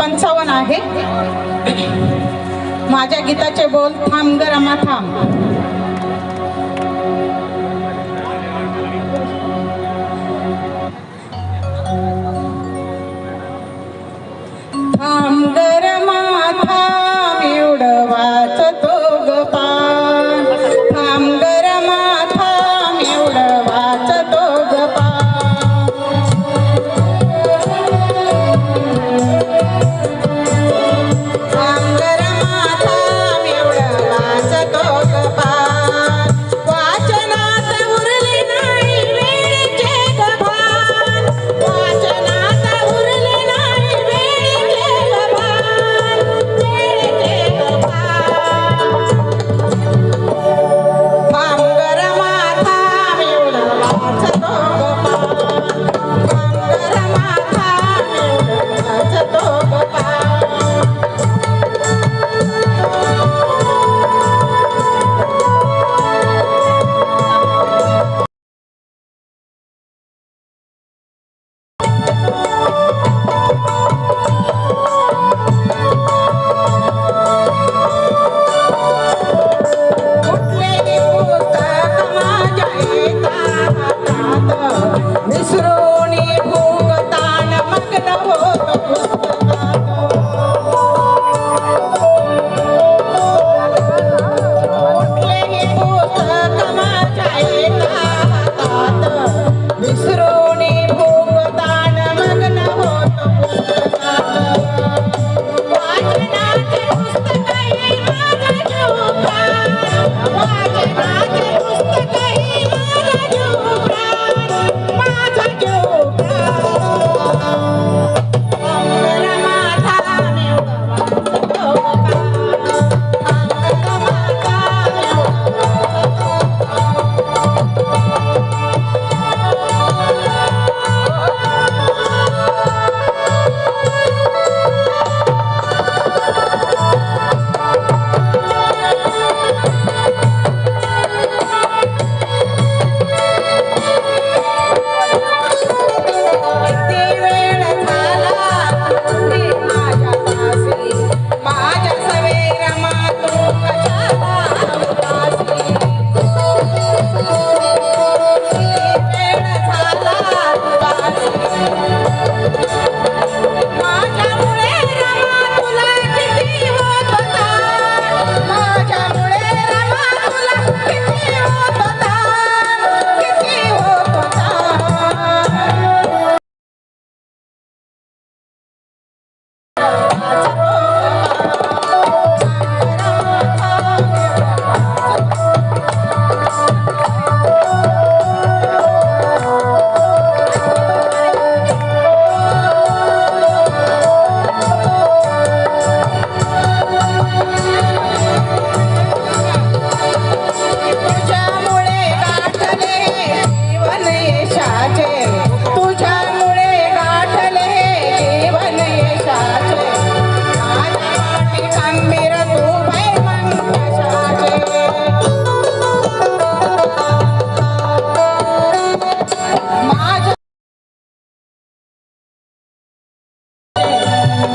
पंचावन्न आहे. माझ्या गीताचे बोल थांब गरमा थांब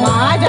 麻将。